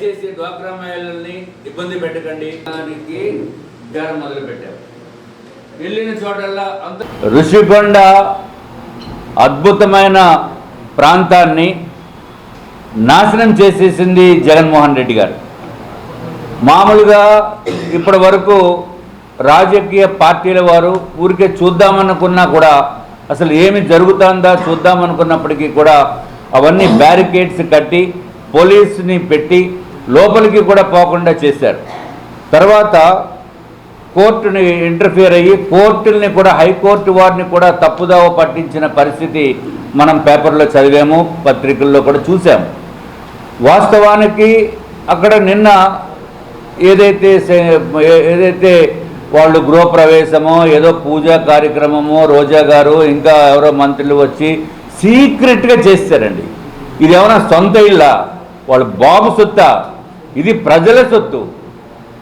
దయచేసి డ్వాక్రా మహిళల్ని ఇబ్బంది పెట్టకండి. దానికి ధర మొదలు పెట్టారు వెళ్ళిన చోటల్లా అంత ఋషికొండ అద్భుతమైన ప్రాంతాన్ని నాశనం చేసేసింది జగన్మోహన్ రెడ్డి గారు. మామూలుగా ఇప్పటి వరకు రాజకీయ పార్టీల వారు ఊరికే చూద్దామనుకున్నా కూడా అసలు ఏమి జరుగుతుందా చూద్దామనుకున్నప్పటికీ కూడా అవన్నీ బ్యారికేడ్స్ కట్టి పోలీసుని పెట్టి లోపలికి కూడా పోకుండా చేశారు. తర్వాత కోర్టుని ఇంటర్ఫియర్ అయ్యి కోర్టుల్ని కూడా హైకోర్టు వారిని కూడా తప్పుదావ పట్టించిన పరిస్థితి మనం పేపర్లో చదివాము పత్రికల్లో కూడా చూసాము వాస్తవానికి అక్కడ నిన్న ఏదైతే ఏదైతే వాళ్ళు గృహప్రవేశమో ఏదో పూజా కార్యక్రమమో రోజా గారు ఇంకా ఎవరో మంత్రులు వచ్చి సీక్రెట్గా చేస్తారండి. ఇది ఏమైనా సొంత ఇల్లా? వాళ్ళ బాబు సొత్తా ఇది ప్రజల సొత్తు.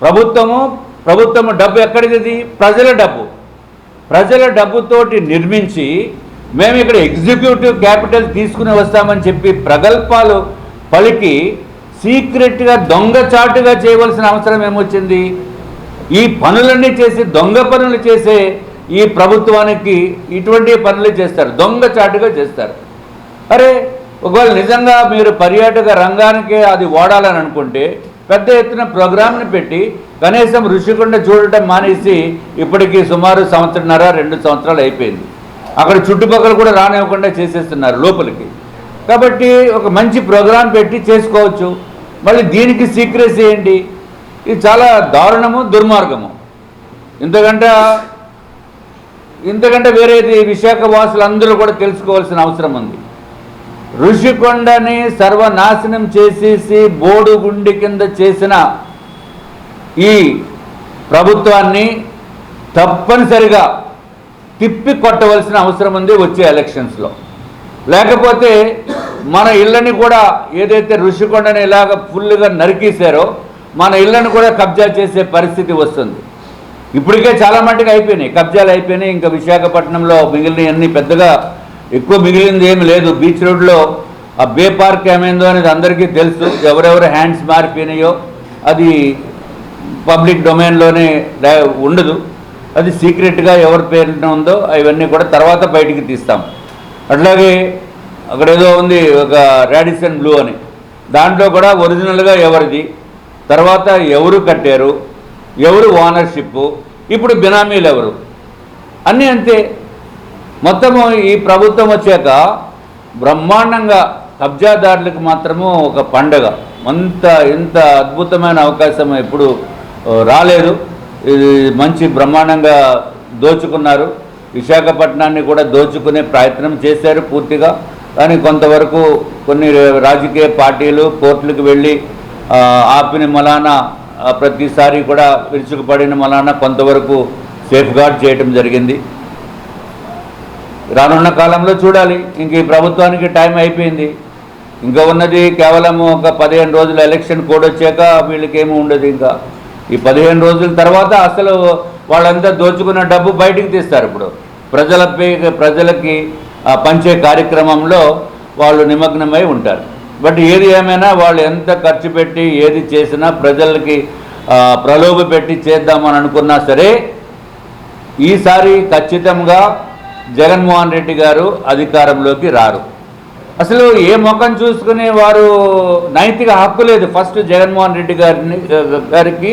ప్రభుత్వము ప్రభుత్వము డబ్బు ఎక్కడిది ప్రజల డబ్బు. ప్రజల డబ్బుతోటి నిర్మించి మేము ఇక్కడ ఎగ్జిక్యూటివ్ క్యాపిటల్ తీసుకుని వస్తామని చెప్పి ప్రగల్పాలు పలికి సీక్రెట్గా దొంగచాటుగా చేయవలసిన అవసరం ఏమొచ్చింది? ఈ పనులన్నీ చేసి దొంగ పనులు చేసే ఈ ప్రభుత్వానికి ఇటువంటి పనులు చేస్తారు. దొంగచాటుగా చేస్తారు. అరే ఒకవేళ నిజంగా మీరు పర్యాటక రంగానికే అది వాడాలని అనుకుంటే పెద్ద ఎత్తున ప్రోగ్రామ్ని పెట్టి కనీసం ఋషికొండ చూడటం మానేసి ఇప్పటికీ సుమారు సంవత్సరన్నర రెండు సంవత్సరాలు అయిపోయింది. అక్కడ చుట్టుపక్కల కూడా రానివ్వకుండా చేసేస్తున్నారు లోపలికి. కాబట్టి ఒక మంచి ప్రోగ్రాం పెట్టి చేసుకోవచ్చు. మళ్ళీ దీనికి సీక్రెసీ ఏంటి? ఇది చాలా దారుణము దుర్మార్గము. ఇంతకంటే ఇంతకంటే వేరేది విశాఖ వాసులందరూ కూడా తెలుసుకోవాల్సిన అవసరం ఉంది. ఋషికొండని సర్వనాశనం చేసేసి బోడుగుండి కింద చేసిన ఈ ప్రభుత్వాన్ని తప్పనిసరిగా తిప్పి కొట్టవలసిన అవసరం ఉంది వచ్చే ఎలక్షన్స్లో. లేకపోతే మన ఇళ్ళని కూడా ఏదైతే ఋషికొండని ఇలాగ ఫుల్గా నరికేశారో మన ఇళ్ళని కూడా కబ్జా చేసే పరిస్థితి వస్తుంది. ఇప్పటికే చాలా మట్టుకు అయిపోయినాయి. కబ్జాలు అయిపోయినాయి. ఇంకా విశాఖపట్నంలో మిగిలినవన్నీ పెద్దగా ఎక్కువ మిగిలింది ఏమి లేదు. బీచ్ రోడ్లో ఆ బే పార్క్ ఏమైందో అనేది అందరికీ తెలుసు. ఎవరెవరు హ్యాండ్స్ మారిపోయినాయో అది పబ్లిక్ డొమైన్లోనే ఉండదు. అది సీక్రెట్గా ఎవరి పేరున ఉందో అవన్నీ కూడా తర్వాత బయటికి తీస్తాం. అట్లాగే అక్కడ ఏదో ఉంది ఒక రాడిసన్ బ్లూ అని. దాంట్లో కూడా ఒరిజినల్గా ఎవరిది? తర్వాత ఎవరు కట్టారు? ఎవరు ఓనర్షిప్ ఇప్పుడు బినామీలు ఎవరు? అన్నీ అంతే. మొత్తము ఈ ప్రభుత్వం వచ్చాక బ్రహ్మాండంగా కబ్జాదారులకు మాత్రము ఒక పండగ. అంత ఇంత అద్భుతమైన అవకాశం ఎప్పుడు రాలేదు. ఇది మంచి బ్రహ్మాండంగా దోచుకున్నారు. విశాఖపట్నాన్ని కూడా దోచుకునే ప్రయత్నం చేశారు పూర్తిగా. కానీ కొంతవరకు కొన్ని రాజకీయ పార్టీలు కోర్టులకు వెళ్ళి ఆపిన మలానా ప్రతిసారి కూడా విరుచుకుపడిన మలానా కొంతవరకు సేఫ్ గార్డ్ చేయటం జరిగింది. రానున్న కాలంలో చూడాలి. ఇంక ఈ ప్రభుత్వానికి టైం అయిపోయింది. ఇంకా ఉన్నది కేవలం ఒక పదిహేను రోజులు ఎలక్షన్ కోడ్ వచ్చాక వీళ్ళకి ఏమి ఉండదు ఇంకా. ఈ పదిహేను రోజుల తర్వాత అసలు వాళ్ళంతా దోచుకున్న డబ్బు బయటికి తీస్తారు ఇప్పుడు. ప్రజల ప్రజలకి పంచే కార్యక్రమంలో వాళ్ళు నిమగ్నమై ఉంటారు. బట్ ఏది ఏమైనా వాళ్ళు ఎంత ఖర్చు పెట్టి ఏది చేసినా ప్రజలకి ప్రలోభ పెట్టి చేద్దామని అనుకున్నా సరే ఈసారి ఖచ్చితంగా జగన్మోహన్ రెడ్డి గారు అధికారంలోకి రారు. అసలు ఏ ముఖం చూసుకుని వారు నైతిక హక్కు లేదు. ఫస్ట్ జగన్మోహన్ రెడ్డి గారిని గారికి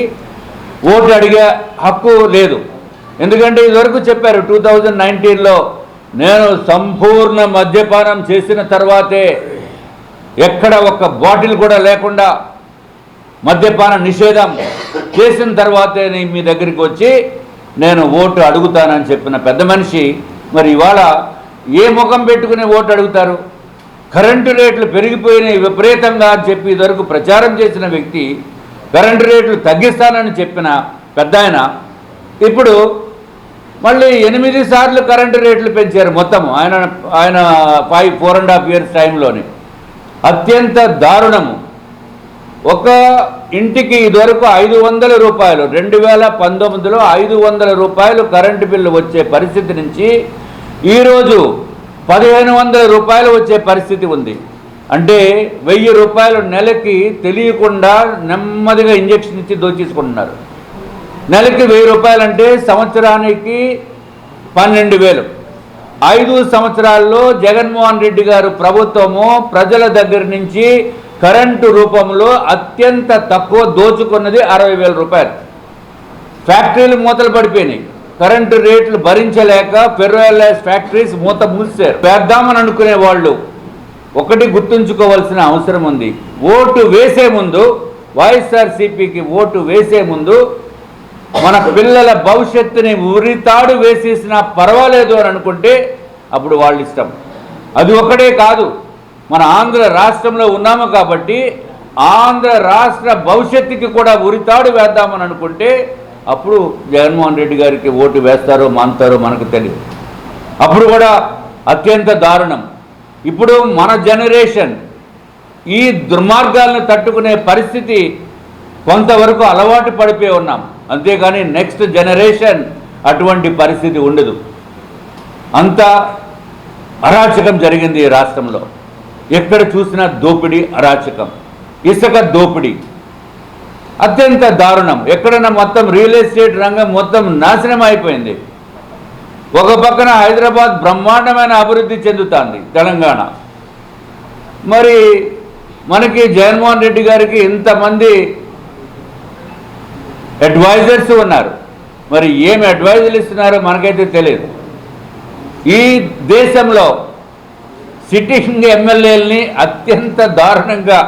ఓటు అడిగే హక్కు లేదు. ఎందుకంటే ఇదివరకు చెప్పారు టూ థౌజండ్ నైన్టీన్లో నేను సంపూర్ణ మద్యపానం చేసిన తర్వాతే ఎక్కడ ఒక బాటిల్ కూడా లేకుండా మద్యపాన నిషేధం చేసిన తర్వాతే నేను మీ దగ్గరికి వచ్చి నేను ఓటు అడుగుతానని చెప్పిన పెద్ద మనిషి మరి ఇవాళ ఏ ముఖం పెట్టుకుని ఓటు అడుగుతారు? కరెంటు రేట్లు పెరిగిపోయినాయి విపరీతంగా అని చెప్పి ఇదివరకు ప్రచారం చేసిన వ్యక్తి కరెంటు రేట్లు తగ్గిస్తానని చెప్పిన పెద్ద ఆయన ఇప్పుడు మళ్ళీ ఎనిమిది సార్లు కరెంటు రేట్లు పెంచారు మొత్తం ఆయన ఆయన five four and half years టైంలోనే. అత్యంత దారుణము. ఒక ఇంటికి ఇదివరకు ఐదు వందల రూపాయలు రెండు వేల పంతొమ్మిదిలో ఐదు వందల రూపాయలు కరెంటు బిల్లు వచ్చే పరిస్థితి నుంచి ఈరోజు పదిహేను వందల రూపాయలు వచ్చే పరిస్థితి ఉంది. అంటే వెయ్యి రూపాయలు నెలకి తెలియకుండా నెమ్మదిగా ఇంజక్షన్ ఇచ్చి దోచేసుకుంటున్నారు నెలకి వెయ్యి రూపాయలు అంటే సంవత్సరానికి పన్నెండు వేలు. ఐదు సంవత్సరాల్లో జగన్మోహన్ రెడ్డి గారు ప్రభుత్వము ప్రజల దగ్గర నుంచి కరెంటు రూపంలో అత్యంత తక్కువ దోచుకున్నది అరవై వేల రూపాయలు. ఫ్యాక్టరీలు మూతలు పడిపోయినాయి. కరెంటు రేట్లు భరించలేక ఫెర్రోఎల్ఐస్ ఫ్యాక్టరీస్ మూత మూసారు వేద్దామని అనుకునే వాళ్ళు ఒకటి గుర్తుంచుకోవాల్సిన అవసరం ఉంది. ఓటు వేసే ముందు వైఎస్ఆర్సీపీకి ఓటు వేసే ముందు మన పిల్లల భవిష్యత్తుని ఉరితాడు వేసేసినా పర్వాలేదు అని అనుకుంటే అప్పుడు వాళ్ళ ఇష్టం. అది ఒకటే కాదు. మన ఆంధ్ర రాష్ట్రంలో ఉన్నాము కాబట్టి ఆంధ్ర రాష్ట్ర భవిష్యత్తుకి కూడా ఉరితాడు వేద్దామని అనుకుంటే అప్పుడు జగన్మోహన్ రెడ్డి గారికి ఓటు వేస్తారో మానుతారో మనకు తెలియదు. అప్పుడు కూడా అత్యంత దారుణం. ఇప్పుడు మన జనరేషన్ ఈ దుర్మార్గాలను తట్టుకునే పరిస్థితి కొంతవరకు అలవాటు పడిపోయి ఉన్నాం. అంతేగాని నెక్స్ట్ జనరేషన్ అటువంటి పరిస్థితి ఉండదు. అంత అరాచకం జరిగింది ఈ రాష్ట్రంలో. ఎక్కడ చూసినా దోపిడీ అరాచకం. ఇసుక దోపిడీ. అత్యంత దారుణం. ఎక్కడన్నా మొత్తం రియల్ ఎస్టేట్ రంగం మొత్తం నాశనం అయిపోయింది. ఒక పక్కన హైదరాబాద్ బ్రహ్మాండమైన అభివృద్ధి చెందుతోంది తెలంగాణ. మరి మనకి జగన్మోహన్ రెడ్డి గారికి ఇంతమంది అడ్వైజర్స్ ఉన్నారు. మరి ఏమి అడ్వైజర్లు ఇస్తున్నారో మనకైతే తెలియదు. ఈ దేశంలో సిట్టింగ్ ఎమ్మెల్యేలని అత్యంత దారుణంగా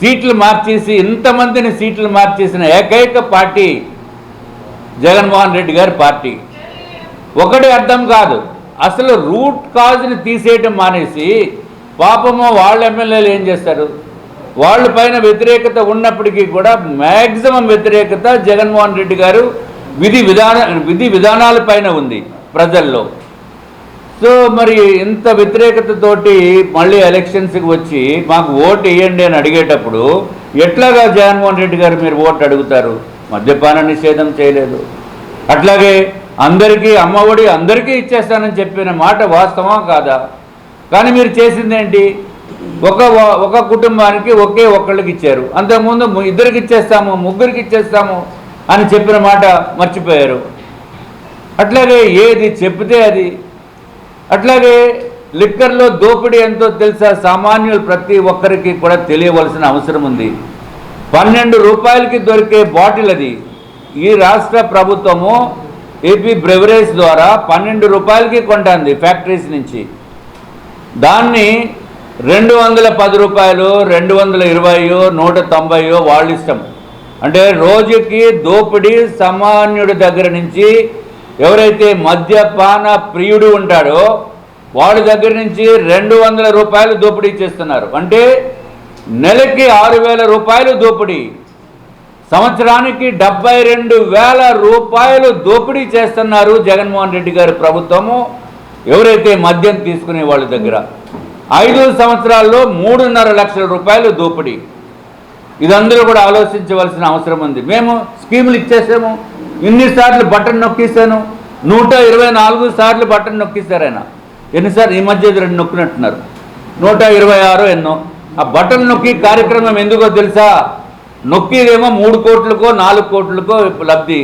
సీట్లు మార్చేసి ఇంతమందిని సీట్లు మార్చేసిన ఏకైక పార్టీ జగన్మోహన్ రెడ్డి గారి పార్టీ. ఒకటి అర్థం కాదు. అసలు రూట్ కాజ్ని తీసేయటం మానేసి పాపము వాళ్ళ ఎమ్మెల్యేలు ఏం చేస్తారు? వాళ్ళ పైన వ్యతిరేకత ఉన్నప్పటికీ కూడా మ్యాక్సిమం వ్యతిరేకత జగన్మోహన్ రెడ్డి గారు విధి విధాన విధి విధానాల పైన ఉంది ప్రజల్లో. సో మరి ఇంత వ్యతిరేకతతోటి మళ్ళీ ఎలక్షన్స్కి వచ్చి మాకు ఓటు వేయండి అని అడిగేటప్పుడు ఎట్లాగా జగన్మోహన్ రెడ్డి గారు మీరు ఓటు అడుగుతారు? మద్యపాన నిషేధం చేయలేదు. అట్లాగే అందరికీ అమ్మఒడి అందరికీ ఇచ్చేస్తానని చెప్పిన మాట వాస్తవా కాదా? కానీ మీరు చేసింది ఏంటి? ఒక ఒక కుటుంబానికి ఒకే ఒక్కళ్ళకి ఇచ్చారు. అంతకుముందు ఇద్దరికి ఇచ్చేస్తాము ముగ్గురికి ఇచ్చేస్తాము అని చెప్పిన మాట మర్చిపోయారు. అట్లాగే ఏది చెప్తే అది అట్లాగే లిక్కర్లో దోపిడీ ఎంతో తెలుసా? సామాన్యులు ప్రతి ఒక్కరికి కూడా తెలియవలసిన అవసరం ఉంది. పన్నెండు రూపాయలకి దొరికే బాటిల్ అది. ఈ రాష్ట్ర ప్రభుత్వము ఏపీ బ్రెవరేజ్ ద్వారా పన్నెండు రూపాయలకి కొంటుంది ఫ్యాక్టరీస్ నుంచి. దాన్ని రెండు వందల పది రూపాయలు రెండు వందల ఇరవయో నూట తొంభైయో వాళ్ళ ఇష్టం అంటే రోజుకి దోపిడీ సామాన్యుడి దగ్గర నుంచి ఎవరైతే మద్యపాన ప్రియుడు ఉంటాడో వాళ్ళ దగ్గర నుంచి రెండు వందల రూపాయలు దోపిడీ చేస్తున్నారు. అంటే నెలకి ఆరు వేల రూపాయలు దోపిడీ. సంవత్సరానికి డెబ్బై రెండు వేల రూపాయలు దోపిడీ చేస్తున్నారు జగన్మోహన్ రెడ్డి గారి ప్రభుత్వము. ఎవరైతే మద్యం తీసుకునే వాళ్ళ దగ్గర ఐదు సంవత్సరాల్లో మూడున్నర లక్షల రూపాయలు దోపిడీ. ఇదందరూ కూడా ఆలోచించవలసిన అవసరం ఉంది. మేము స్కీములు ఇచ్చేసాము. ఇన్నిసార్లు బటన్ నొక్కిస్తాను నూట ఇరవై నాలుగు సార్లు బటన్ నొక్కిస్తారు ఆయన. ఎన్నిసార్లు? ఈ మధ్య రెండు నొక్కినట్టున్నారు. నూట ఇరవై ఆరు ఎన్నో. ఆ బటన్ నొక్కి కార్యక్రమం ఎందుకో తెలుసా? నొక్కిదేమో మూడు కోట్లకో నాలుగు కోట్లకో లబ్ధి.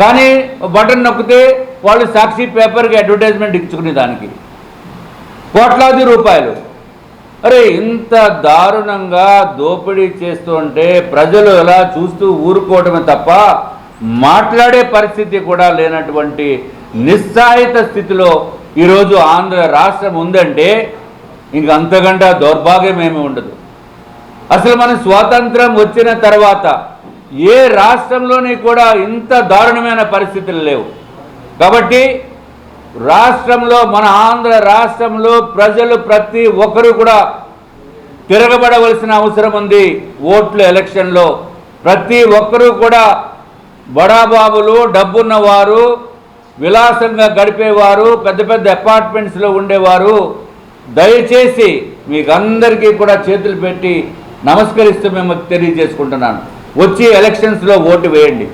కానీ బటన్ నొక్కితే వాళ్ళు సాక్షి పేపర్కి అడ్వర్టైజ్మెంట్ ఇచ్చుకునే దానికి కోట్లాది రూపాయలు. అరే ఇంత దారుణంగా దోపిడీ చేస్తూ ఉంటే ప్రజలు ఎలా చూస్తూ ఊరుకోవడమే తప్ప మాట్లాడే పరిస్థితి కూడా లేనటువంటి నిస్సాయిత స్థితిలో ఈరోజు ఆంధ్ర రాష్ట్రం ఉందంటే ఇంక అంతకంటే దౌర్భాగ్యం ఏమీ ఉండదు. అసలు మన స్వాతంత్రం వచ్చిన తర్వాత ఏ రాష్ట్రంలోని కూడా ఇంత దారుణమైన పరిస్థితులు లేవు. కాబట్టి రాష్ట్రంలో మన ఆంధ్ర రాష్ట్రంలో ప్రజలు ప్రతి ఒక్కరు కూడా తిరగబడవలసిన అవసరం ఉంది ఓట్లు ఎలక్షన్లో. ప్రతి ఒక్కరూ కూడా బడాబాబులు డబ్బున్నవారు విలాసంగా గడిపేవారు పెద్ద పెద్ద అపార్ట్మెంట్స్లో ఉండేవారు. దయచేసి మీకు అందరికీ కూడా చేతులు పెట్టి నమస్కరిస్తూ మేము తెలియజేసుకుంటున్నాను. వచ్చి ఎలక్షన్స్లో ఓటు వేయండి.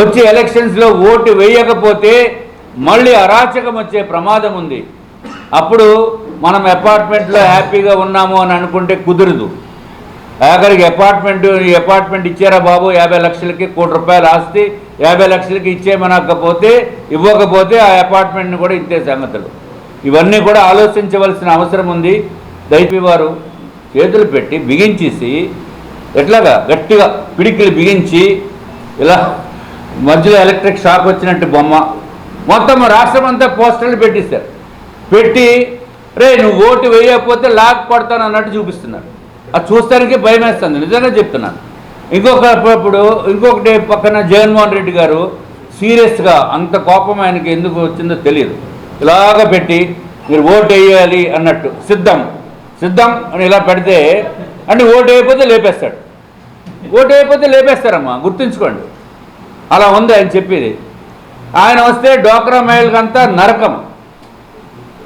వచ్చి ఎలక్షన్స్లో ఓటు వేయకపోతే మళ్ళీ అరాచకం వచ్చే ప్రమాదం ఉంది. అప్పుడు మనం అపార్ట్మెంట్లో హ్యాపీగా ఉన్నాము అని అనుకుంటే కుదరదు. ఆఖరికి అపార్ట్మెంట్ ఈ అపార్ట్మెంట్ ఇచ్చారా బాబు? యాభై లక్షలకి కోటి రూపాయలు ఆస్తి. యాభై లక్షలకి ఇచ్చేయమనకపోతే ఇవ్వకపోతే ఆ అపార్ట్మెంట్ని కూడా ఇచ్చే సంగతులు. ఇవన్నీ కూడా ఆలోచించవలసిన అవసరం ఉంది. దైపి వారు చేతులు పెట్టి బిగించేసి ఎట్లాగా? గట్టిగా పిడికిలు బిగించి ఇలా మధ్యలో ఎలక్ట్రిక్ షాక్ వచ్చినట్టు బొమ్మ మొత్తం రాష్ట్రం అంతా పోస్టర్లు పెట్టిస్తారు. పెట్టి రే నువ్వు ఓటు వేయకపోతే లాక్ పడతాను అన్నట్టు చూపిస్తున్నారు. అది చూస్తానికి భయం వేస్తుంది నిజంగా చెప్తున్నాను. ఇంకొక ఇప్పుడు ఇంకొకటి పక్కన జగన్మోహన్ రెడ్డి గారు సీరియస్గా అంత కోపం ఆయనకి ఎందుకు వచ్చిందో తెలియదు ఇలాగ పెట్టి మీరు ఓటు వేయాలి అన్నట్టు. సిద్ధం. సిద్ధం అని ఇలా పెడితే అంటే ఓటు వేయకపోతే లేపేస్తాడు. ఓటు వేయకపోతే లేపేస్తారమ్మా. గుర్తుంచుకోండి. అలా ఉంది ఆయన చెప్పేది. ఆయన వస్తే డోక్రా మహిళకంతా నరకం.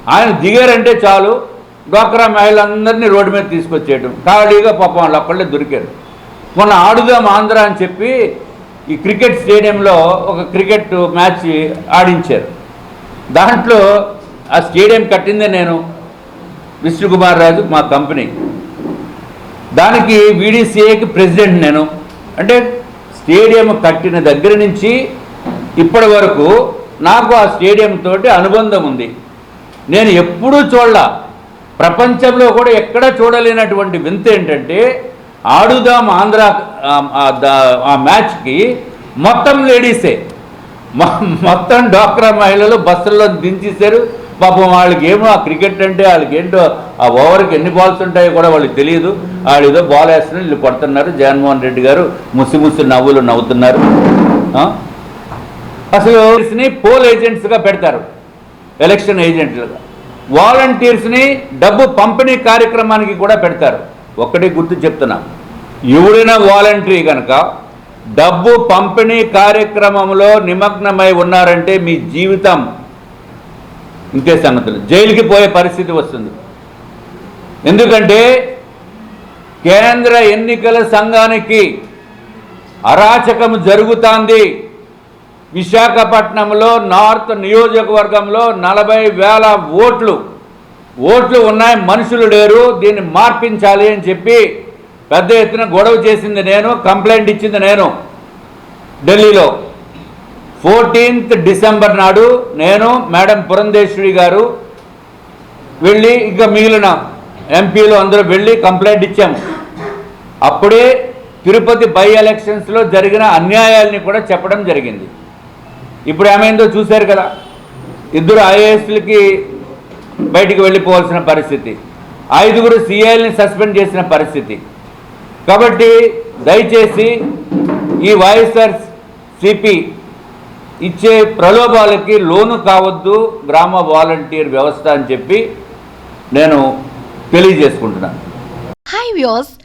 ఆయన దిగారంటే చాలు డోక్రా మహిళలందరినీ రోడ్డు మీద తీసుకొచ్చేయటం. ఖాళీగా పాపం వాళ్ళు అక్కడే దొరికారు. మొన్న ఆడుదాం ఆంధ్ర అని చెప్పి ఈ క్రికెట్ స్టేడియంలో ఒక క్రికెట్ మ్యాచ్ ఆడించారు. దాంట్లో ఆ స్టేడియం కట్టిందే నేను విష్ణుకుమార్ రాజు మా కంపెనీ. దానికి వీడీసీఏకి ప్రెసిడెంట్ నేను. అంటే స్టేడియం కట్టిన దగ్గర నుంచి ఇప్పటి వరకు నాకు ఆ స్టేడియం తోటి అనుబంధం ఉంది. నేను ఎప్పుడూ చూడాల. ప్రపంచంలో కూడా ఎక్కడ చూడలేనటువంటి వింత ఏంటంటే ఆడుదాం ఆంధ్ర ఆ- మ్యాచ్కి మొత్తం లేడీసే. మొ- మొత్తం డాక్రా మహిళలు బస్సుల్లో దించేశారు. పాపం వాళ్ళకి ఏమో ఆ క్రికెట్ అంటే వాళ్ళకి ఏంటో ఆ ఓవర్కి ఎన్ని బాల్స్ ఉంటాయో కూడా వాళ్ళకి తెలియదు. వాళ్ళు ఏదో బాల్ వేస్తున్నారు వీళ్ళు కొడుతున్నారు. జగన్మోహన్ రెడ్డి గారు ముసి ముసి నవ్వులు నవ్వుతున్నారు. అసలు పోల్ ఏజెంట్స్గా పెడతారు. ఎలక్షన్ ఏజెంట్లుగా. వాలంటీర్స్ని డబ్బు పంపిణీ కార్యక్రమానికి కూడా పెడతారు. ఒక్కటే గుర్తు చెప్తున్నా. ఎవడైనా వాలంటరీ కనుక డబ్బు పంపిణీ కార్యక్రమంలో నిమగ్నమై ఉన్నారంటే మీ జీవితం ఇంకే సంగతులు. జైలుకి పోయే పరిస్థితి వస్తుంది. ఎందుకంటే కేంద్ర ఎన్నికల సంఘానికి అరాచకం జరుగుతోంది. విశాఖపట్నంలో నార్త్ నియోజకవర్గంలో నలభై వేల ఓట్లు ఓట్లు ఉన్నాయి మనుషులు లేరు దీన్ని మార్పించాలి అని చెప్పి పెద్ద ఎత్తున గొడవ చేసింది నేను కంప్లైంట్ ఇచ్చింది నేను ఢిల్లీలో. ఫోర్టీన్త్ డిసెంబర్ నాడు నేను మేడం పురంధేశ్వరి గారు వెళ్ళి ఇంకా మిగిలిన ఎంపీలు అందరూ వెళ్ళి కంప్లైంట్ ఇచ్చాము. అప్పుడే తిరుపతి బై ఎలక్షన్స్లో జరిగిన అన్యాయాల్ని కూడా చెప్పడం జరిగింది. ఇప్పుడు ఏమైందో చూశారు కదా. ఇద్దరు ఐఏఎస్లకి బయటికి వెళ్ళిపోవాల్సిన పరిస్థితి. ఐదుగురు సిఐల్ని సస్పెండ్ చేసిన పరిస్థితి. కాబట్టి దయచేసి ఈ వైఎస్ఆర్ సిపి ఇచ్చే ప్రలోభాలకి లోను కావద్దు గ్రామ వాలంటీర్ వ్యవస్థ అని చెప్పి నేను తెలియజేసుకుంటున్నాను. Hi views